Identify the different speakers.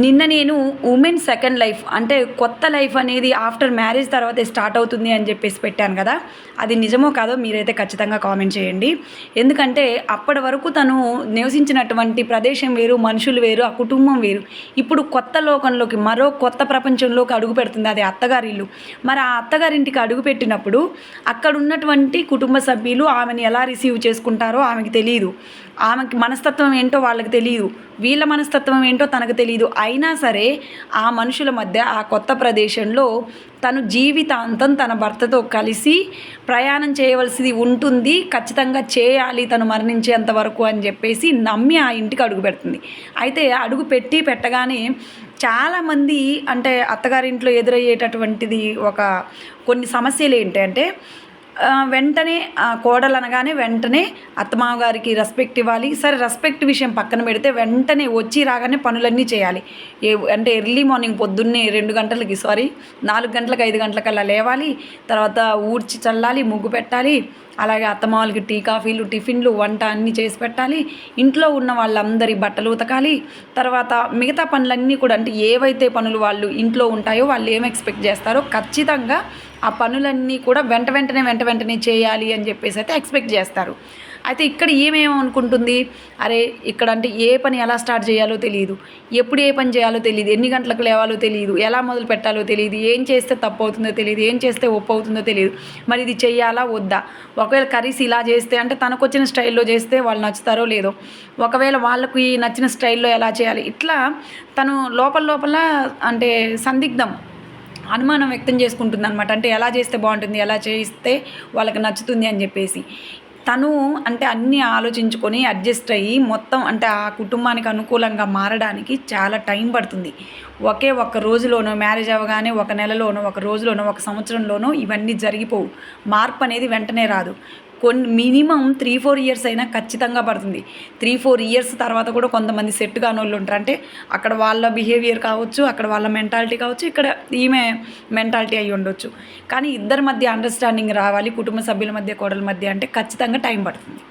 Speaker 1: నిన్న నేను women second life అంటే కొత్త లైఫ్ అనేది ఆఫ్టర్ మ్యారేజ్ తర్వాతే స్టార్ట్ అవుతుంది అని చెప్పేసి పెట్టాను కదా. అది నిజమో కాదో మీరైతే ఖచ్చితంగా కామెంట్ చేయండి. ఎందుకంటే అప్పటి వరకు తను నివసించినటువంటి ప్రదేశం వేరు మనుషులు వేరు ఆ కుటుంబం వేరు. ఇప్పుడు కొత్త లోకంలోకి మరో కొత్త ప్రపంచంలోకి అడుగు పెడుతుంది. అది అత్తగారిల్లు మరి ఆ అత్తగారింటికి అడుగు పెట్టినప్పుడు అక్కడ ఉన్నటువంటి కుటుంబ సభ్యులు ఆమెను ఎలా రిసీవ్ చేసుకుంటారో ఆమెకి తెలియదు ఆమెకి మనస్తత్వం ఏంటో వాళ్ళకి తెలియదు వీళ్ళ మనస్తత్వం ఏంటో తనకు తెలియదు అయినా సరే ఆ మనుషుల మధ్య ఆ కొత్త ప్రదేశంలో తను జీవితాంతం తన భర్తతో కలిసి ప్రయాణం చేయవలసింది ఉంటుంది. ఖచ్చితంగా చేయాలి తను మరణించేంత వరకు అని చెప్పేసి నమ్మి ఆ ఇంటికి అడుగు పెడుతుంది. అయితే అడుగు పెట్టి పెట్టగానే చాలామంది అంటే అత్తగారింట్లో ఎదురయ్యేటటువంటిది ఒక కొన్ని సమస్యలు ఏంటంటే వెంటనే ఆ, కోడలు అనగానే వెంటనే అత్తమావ గారికి రెస్పెక్ట్ ఇవ్వాలి. సరే రెస్పెక్ట్ విషయం పక్కన పెడితే వెంటనే వచ్చి రాగానే పనులన్నీ చేయాలి. ఏ అంటే ఎర్లీ మార్నింగ్ పొద్దున్నే రెండు గంటలకి సారీ నాలుగు గంటలకు ఐదు గంటలకల్లా లేవాలి. తర్వాత ఊడ్చి చల్లాలి ముగ్గు పెట్టాలి. అలాగే అత్తమాలకి టీ కాఫీలు టిఫిన్లు వంట అన్నీ చేసి పెట్టాలి. ఇంట్లో ఉన్న వాళ్ళందరి బట్టలు ఉతకాలి. తర్వాత మిగతా పనులన్నీ కూడా అంటే ఏవైతే పనులు వాళ్ళు ఇంట్లో ఉంటాయో వాళ్ళు ఏం ఎక్స్పెక్ట్ చేస్తారో ఖచ్చితంగా ఆ పనులన్నీ కూడా వెంట వెంటనే వెంట వెంటనే చేయాలి అని చెప్పేసి అయితే ఎక్స్పెక్ట్ చేస్తారు. అయితే ఇక్కడ ఏమేమనుకుంటుంది? అరే ఇక్కడ అంటే ఏ పని ఎలా స్టార్ట్ చేయాలో తెలియదు ఎప్పుడు ఏ పని చేయాలో తెలియదు ఎన్ని గంటలకు లేవాలో తెలియదు ఎలా మొదలు పెట్టాలో తెలియదు ఏం చేస్తే తప్పు అవుతుందో తెలియదు ఏం చేస్తే ఒప్పు అవుతుందో తెలియదు మరి ఇది చేయాలా? వద్దా? ఒకవేళ కర్రీస్ ఇలా చేస్తే అంటే తనకు వచ్చిన స్టైల్లో చేస్తే వాళ్ళు నచ్చుతారో లేదో. ఒకవేళ వాళ్ళకు ఈ నచ్చిన స్టైల్లో ఎలా చేయాలి? ఇట్లా తను లోపల లోపల అంటే సందిగ్ధం అనుమానం వ్యక్తం చేసుకుంటుంది అనమాట అంటే ఎలా చేస్తే బాగుంటుంది? ఎలా చేస్తే వాళ్ళకి నచ్చుతుంది అని చెప్పేసి. తను అంటే అన్నీ ఆలోచించుకొని అడ్జస్ట్ అయ్యి మొత్తం అంటే ఆ కుటుంబానికి అనుకూలంగా మారడానికి చాలా టైం పడుతుంది. ఒకే ఒక్క రోజులోనో మ్యారేజ్ అవ్వగానే ఒక నెలలోనో ఒక రోజులోనో ఒక సంవత్సరంలోనో ఇవన్నీ జరిగిపోవు. మార్పు అనేది వెంటనే రాదు. కొన్ని మినిమం త్రీ ఫోర్ ఇయర్స్ అయినా ఖచ్చితంగా పడుతుంది. త్రీ ఫోర్ ఇయర్స్ తర్వాత కూడా కొంతమంది సెట్ కాని వాళ్ళు ఉంటారు. అంటే అక్కడ వాళ్ళ బిహేవియర్ కావచ్చు అక్కడ వాళ్ళ మెంటాలిటీ కావచ్చు ఇక్కడ ఈమె మెంటాలిటీ అయి ఉండొచ్చు. కానీ ఇద్దరి మధ్య అండర్స్టాండింగ్ రావాలి కుటుంబ సభ్యుల మధ్య కోడల మధ్య అంటే ఖచ్చితంగా టైం పడుతుంది.